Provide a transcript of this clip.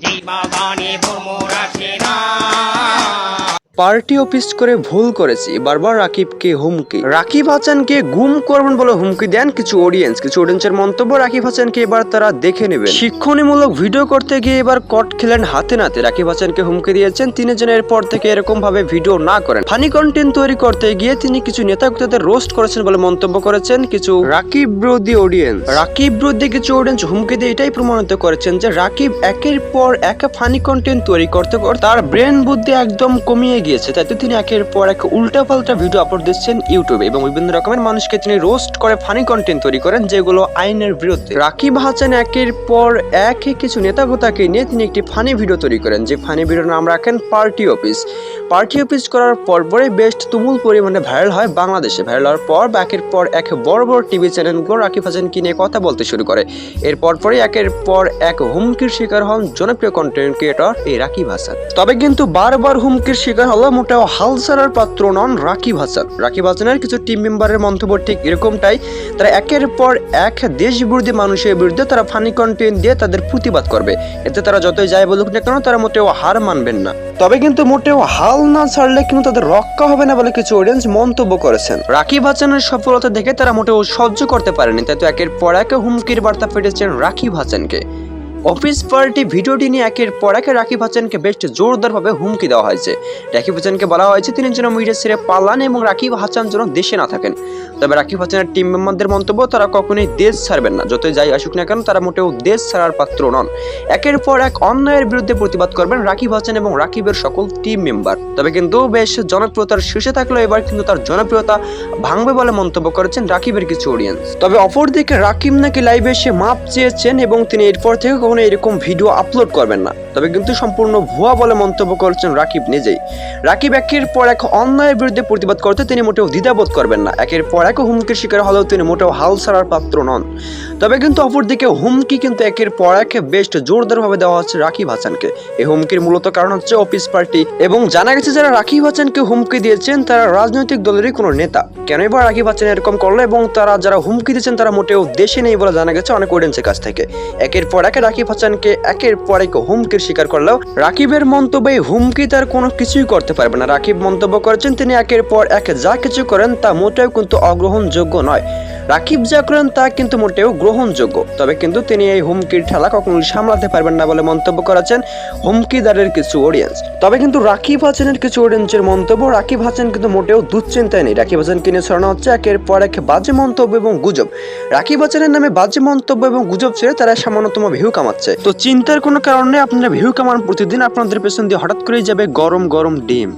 জীবাদানে ভ্রমরাশে না party office করে ভুল করেছি। বারবার রাকিবকে হুমকি। রাকিব হাসানকে গুম করবেন বলে হুমকি দেন কিছু অডিয়েন্স কিছু অডিয়েন্সের মন্তব্য রাকিব হাসানকে এবার তারা দেখে নেবেন। শিক্ষণীমূলক ভিডিও করতে গিয়ে এবার কট খেলেন হাতে নাতে। রাকিব হাসানকে হুমকি দিয়েছেন তিনি যেন এরপর থেকে এরকম ভাবে ভিডিও না করেন। ফানি কন্টেন্ট তৈরি করতে গিয়ে তিনি কিছু নেতাকর্তাদের রোস্ট করেছেন বলে মন্তব্য করেছেন কিছু রাকিব বিরোধী অডিয়েন্স রাকিব বিরোধী কিছু অডিয়েন্স হুমকি দিয়ে এটাই প্রমাণিত করেছেন যে রাকিব একের পর এক ফানি কন্টেন্ট তৈরি করতে করতে তার ব্রেন বুদ্ধি একদম কমিয়ে গিয়েছে তাই তো তিনি একের পর এক উল্টা পাল্টা ভিডিও আপলোড দিচ্ছেন ইউটিউবে এবং বিভিন্ন রকমের মানুষকে তিনি রোস্ট করে ফানি কন্টেন্ট তৈরি করেন, যেগুলো আইনের বিরুদ্ধে। রাকিব হাসান একের পর এক কিছু নেতাগোতাকে নিয়ে তিনি একটি ফানি ভিডিও তৈরি করেন, যে ফানি ভিডিওর নাম রাখেন পার্টি অফিস পার্টি অফিস করার পর পরে বেশ তুমুল পরিমাণে ভাইরাল হয় বাংলাদেশে। ভাইরাল হওয়ার পর একের পর এক বড় বড় টিভি চ্যানেলগুলো রাকিব হাসানকে নিয়ে কথা বলতে শুরু করে। এরপর পরে একের পর এক হুমকির শিকার হন জনপ্রিয় কন্টেন্ট ক্রিয়েটর এই রাকিব হাসান। তবে কিন্তু বারবার হুমকির শিকার হলো মোটেও হাল ছাড়ার পাত্র নন রাকিব হাসান। রাকিব হাসানের কিছু টিম মেম্বারের মন্তব্য ঠিক এরকমটাই, তারা একের পর এক দেশ বিরোধী মানুষের বিরুদ্ধে তারা ফানি কন্টেন্ট দিয়ে তাদের প্রতিবাদ করবে। এতে তারা যতই যায় বলুক না কেন, তারা মোটেও হার মানবেন না। তবে কিন্তু মোটেও হাল না ছাড়লে কিন্তু তাদের রক্ষা হবে না বলে কিছু অডিয়েন্স মন্তব্য করেছেন। রাকিব হাসানের সফলতা দেখে তারা মোটেও সহ্য করতে পারেনি, তাই তো একের পর এক হুমকির বার্তা ফেটেছেন রাকিব হাসানকে। অফিস পার্টি ভিডিওটি নিয়ে একের পর এক রাকিব হাসানকে বেশ জোরদারভাবে হুমকি দেওয়া হয়েছে। রাকিব হাসানকে বলা হয়েছে, তিনি যেন মিডিয়া ছেড়ে পালান এবং রাকিব হাসান যেন দেশে না থাকেন। তবে রাকিব হাসানের টিম মেম্বারদের মন্তব্য, তারা কখনোই দেশ ছাড়বেন না। যতই যাই আসুক না কেন, তারা মোটেও দেশ ছাড়ার পাত্র নন। একের পর এক অন্যায়ের বিরুদ্ধে প্রতিবাদ করবেন রাকিব হাসান এবং রাকিবের সকল টিম মেম্বার তবে কিন্তু বেশ জনপ্রিয়তার শীর্ষে থাকলেও এবার কিন্তু তার জনপ্রিয়তা ভাঙবে বলে মন্তব্য করেছেন রাকিবের কিছু অডিয়েন্স তবে অপরদিকে রাকিব নাকি লাইভে এসে মাপ চেয়েছেন এবং তিনি এরপর থেকে কখনো এরকম ভিডিও আপলোড করবেন না। তবে কিন্তু সম্পূর্ণ ভুয়া বলে মন্তব্য করেছেন রাকিব নিজেই। রাকিব একের পর এক অন্যায়ের বিরুদ্ধে প্রতিবাদ করতে তিনি মোটেও দ্বিধাবোধ করবেন না। একের পর এক হুমকির শিকার হলেও তিনি মোটেও হাল ছাড়ার পাত্র নন। তবে কিন্তু অপরদিকে হুমকি কিন্তু একের পর এক বেশ জোরদারভাবে দেওয়া হচ্ছে রাকিব হাসানকে। এই হুমকির মূলত কারণ হচ্ছে অফিস পার্টি এবং জানা গেছে যারা রাকিব হাসানকে হুমকি দিয়েছেন, তারা রাজনৈতিক দলেরই কোনো নেতা। কেনই বা রাকিব হাসান এরকম করল এবং তারা যারা হুমকি দিয়েছেন, তারা মোটেও দেশে নেই বলে জানা গেছে অনেক অডিয়েন্সের কাছ থেকে। একের পর এক রাকিব হাসানকে একের পর এক হুমকির শিকার করলেও রাকিবের মন্তব্যে হুমকি তার কোনো কিছুই করতে পারবে না। রাকিব মন্তব্য করেছেন, তিনি একের পর এক যা কিছু করেন তা মোটেও কিন্তু অগ্রহণযোগ্য নয়। রাকিব যা করেন তা কিন্তু মোটেও গ্রহণযোগ্য। তবে কিন্তু তিনি এই হুমকির ঠেলা কখনোই সামলাতে পারবেন না বলে মন্তব্য করেছেন হুমকিদারের কিছু অডিয়েন্স তবে কিন্তু রাকিব হাসানের কিছু অডিয়েন্সের মন্তব্য, রাকিব হাসান কিন্তু মোটেও দুশ্চিন্তায় নেই। রাকিব হাসানকে নিয়ে ছড়ানো হচ্ছে একের পর এক বাজে মন্তব্য এবং গুজব। রাকিব হাসানের নামে বাজে মন্তব্য এবং গুজব ছেড়ে তারা সামান্যতম ভিউ কামাচ্ছে। তো চিন্তার কোনো কারণে আপনারা ভিউ কামান প্রতিদিন আপনাদের পেছন দিয়ে হঠাৎ করেই যাবে গরম গরম ডিম।